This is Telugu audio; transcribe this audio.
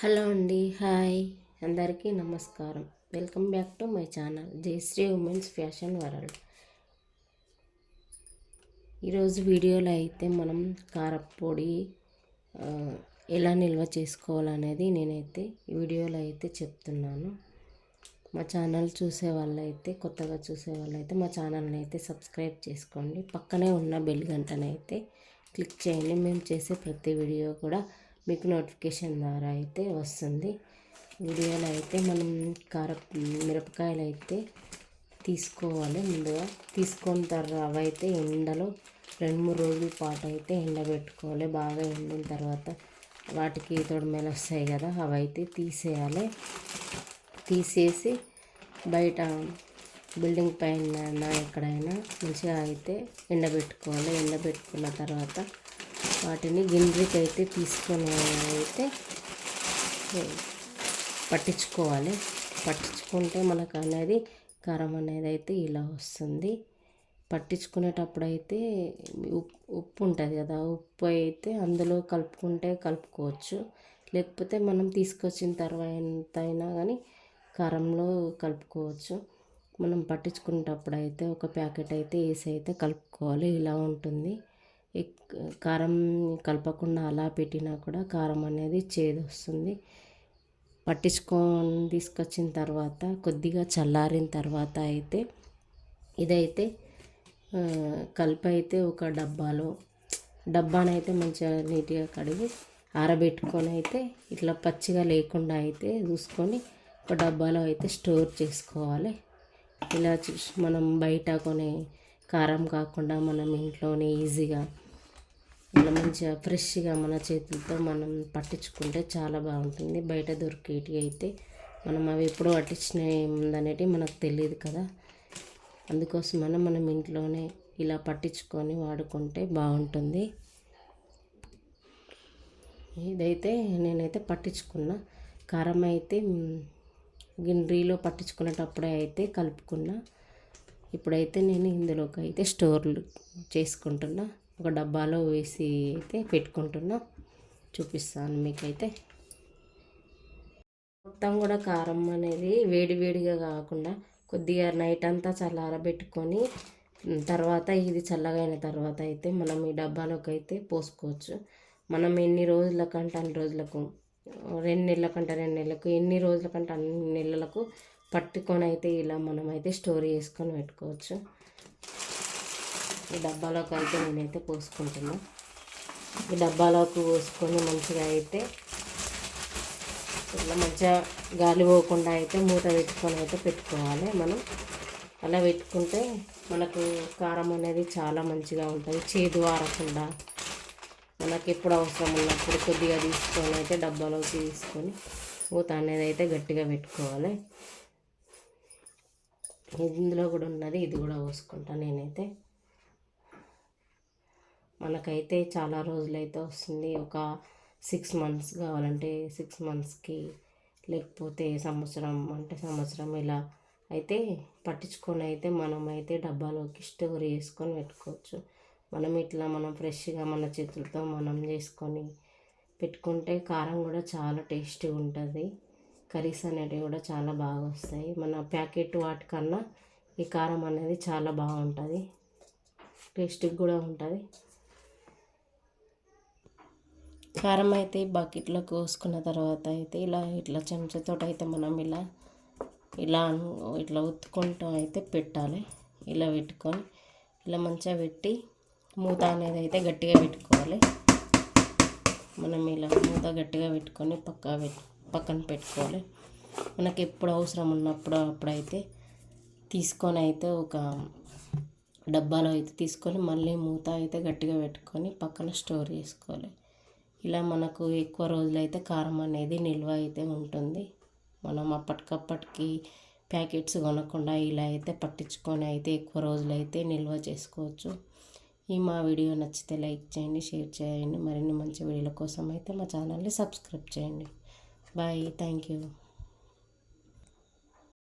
హలో అండి హాయ్. అందరికీ నమస్కారం. Welcome back to my channel Jayashree women's fashion world. ఈరోజు వీడియోలో అయితే మనం కారప్పొడి ఎలా నిల్వ చేసుకోవాలనేది నేనైతే వీడియోలో అయితే చెప్తున్నాను. మా ఛానల్ చూసే వాళ్ళైతే కొత్తగా చూసే వాళ్ళైతే మా ఛానల్ని అయితే సబ్స్క్రైబ్ చేసుకోండి. పక్కనే ఉన్న బెల్ గంటనైతే క్లిక్ చేయండి. మేము చేసే ప్రతి వీడియో కూడా మీకు నోటిఫికేషన్ ద్వారా అయితే వస్తుంది. వీడియోలో అయితే మనం కార మిరపకాయలు అయితే తీసుకోవాలి. ముందుగా తీసుకొని తర్వాత అయితే ఎండలో రెండు మూడు రోజుల పాటు అయితే ఎండబెట్టుకోవాలి. బాగా ఎండిన తర్వాత వాటికి తొడమేలు వస్తాయి కదా అవి అయితే తీసేయాలి. తీసేసి బయట బిల్డింగ్ పైన ఎక్కడైనా మంచిగా అయితే ఎండబెట్టుకోవాలి. ఎండబెట్టుకున్న తర్వాత వాటిని గింజకి అయితే తీసుకొని అయితే పట్టించుకోవాలి. పట్టించుకుంటే మనకు అనేది కారం అనేది అయితే ఇలా వస్తుంది. పట్టించుకునేటప్పుడు అయితే ఉప్పు ఉప్పు ఉంటుంది కదా ఉప్పు అయితే అందులో కలుపుకుంటే కలుపుకోవచ్చు. లేకపోతే మనం తీసుకొచ్చిన తర్వాత అయినా కానీ కారంలో కలుపుకోవచ్చు. మనం పట్టించుకునేటప్పుడు అయితే ఒక ప్యాకెట్ అయితే వేసి అయితే కలుపుకోవాలి. ఇలా ఉంటుంది. కారం కలపకుండా అలా పెట్టినా కూడా కారం అనేది చేదు వస్తుంది పట్టించుకొని తీసుకొచ్చిన తర్వాత కొద్దిగా చల్లారిన తర్వాత అయితే ఇదైతే కలిపి అయితే ఒక డబ్బాలో డబ్బానైతే మంచిగా నీట్గా కడిగి ఆరబెట్టుకొని అయితే ఇట్లా పచ్చిగా లేకుండా అయితే చూసుకొని ఒక డబ్బాలో అయితే స్టోర్ చేసుకోవాలి. ఇలా చూసి మనం బయట కొనే కారం కాకుండా మనం ఇంట్లోనే ఈజీగా ఇలా మంచిగా ఫ్రెష్గా మన చేతులతో మనం పట్టించుకుంటే చాలా బాగుంటుంది. బయట దొరికేటి అయితే మనం అవి ఎప్పుడు పట్టించినవి ఉందనేటి మనకు తెలియదు కదా. అందుకోసం మనం ఇంట్లోనే ఇలా పట్టించుకొని వాడుకుంటే బాగుంటుంది. ఇదైతే నేనైతే పట్టించుకున్న. కారం అయితే గిన్నెలో పట్టించుకునేటప్పుడే అయితే కలుపుకున్నా. ఇప్పుడైతే నేను ఇందులోకి అయితే స్టోర్లు చేసుకుంటున్నా. ఒక డబ్బాలో వేసి అయితే పెట్టుకుంటున్నా. చూపిస్తాను మీకైతే. మొత్తం కూడా కారం అనేది వేడివేడిగా కాకుండా కొద్దిగా నైట్ అంతా చల్లారబెట్టుకొని తర్వాత ఇది చల్లగా అయిన తర్వాత అయితే మనం ఈ డబ్బాలోకి అయితే పోసుకోవచ్చు. మనం ఎన్ని రోజుల కంటే అన్ని రోజులకు రెండు నెలల కంటే రెండు నెలలకు ఎన్ని రోజుల కంటే అన్ని నెలలకు పట్టుకొని అయితే ఇలా మనమైతే స్టోర్ చేసుకొని పెట్టుకోవచ్చు. ఈ డబ్బాలోకి అయితే నేనైతే పోసుకుంటున్నా. ఈ డబ్బాలోకి పోసుకొని మంచిగా అయితే ఇట్లా మంచిగా గాలి పోకుండా అయితే మూత పెట్టుకొని అయితే పెట్టుకోవాలి మనం. అలా పెట్టుకుంటే మనకు కారం అనేది చాలా మంచిగా ఉంటుంది. చేదు ఆరకుండా మనకి ఎప్పుడు అవసరం ఉన్నప్పుడు కొద్దిగా తీసుకొని అయితే డబ్బాలోకి తీసుకొని మూత అనేది అయితే గట్టిగా పెట్టుకోవాలి. ఇందులో కూడా ఉన్నది ఇది కూడా పోసుకుంటాను నేనైతే. మనకైతే చాలా రోజులైతే వస్తుంది ఒక సిక్స్ మంత్స్ కావాలంటే సిక్స్ మంత్స్కి లేకపోతే సంవత్సరం అంటే సంవత్సరం ఇలా అయితే పట్టించుకొని అయితే మనం అయితే డబ్బాలోకి స్టోర్ చేసుకొని పెట్టుకోవచ్చు. మనం ఇట్లా మనం ఫ్రెష్గా మన చేతులతో మనం చేసుకొని పెట్టుకుంటే కారం కూడా చాలా టేస్టీగా ఉంటుంది. కర్రీస్ అనేటివి కూడా చాలా బాగా వస్తాయి. మన ప్యాకెట్ వాటికన్నా ఈ కారం అనేది చాలా బాగుంటుంది. టేస్టీగా కూడా ఉంటుంది. కారం అయితే బకెట్లో కోసుకున్న తర్వాత అయితే ఇలా ఇట్లా చెంచాతో అయితే మనం ఇలా ఇలా ఇట్లా ఉత్తుకుంటూ అయితే పెట్టాలి. ఇలా పెట్టుకొని ఇలా మంచిగా పెట్టి మూత అనేది అయితే గట్టిగా పెట్టుకోవాలి. మనం ఇలా మూత గట్టిగా పెట్టుకొని పక్కా పెట్టు పక్కన పెట్టుకోవాలి. మనకి ఎప్పుడు అవసరం ఉన్నప్పుడు అప్పుడైతే తీసుకొని అయితే ఒక డబ్బాలో అయితే తీసుకొని మళ్ళీ మూత అయితే గట్టిగా పెట్టుకొని పక్కన స్టోర్ చేసుకోవాలి. ఇలా మనకు ఎక్కువ రోజులైతే కారం అనేది నిల్వ అయితే ఉంటుంది. మనం అప్పటికప్పటికి ప్యాకెట్స్ కొనకుండా ఇలా అయితే పట్టించుకొని అయితే ఎక్కువ రోజులైతే నిల్వ చేసుకోవచ్చు. ఈ మా వీడియో నచ్చితే లైక్ చేయండి షేర్ చేయండి. మరిన్ని మంచి వీడియోల కోసం అయితే మా ఛానల్ని సబ్స్క్రైబ్ చేయండి. Bye. Thank you.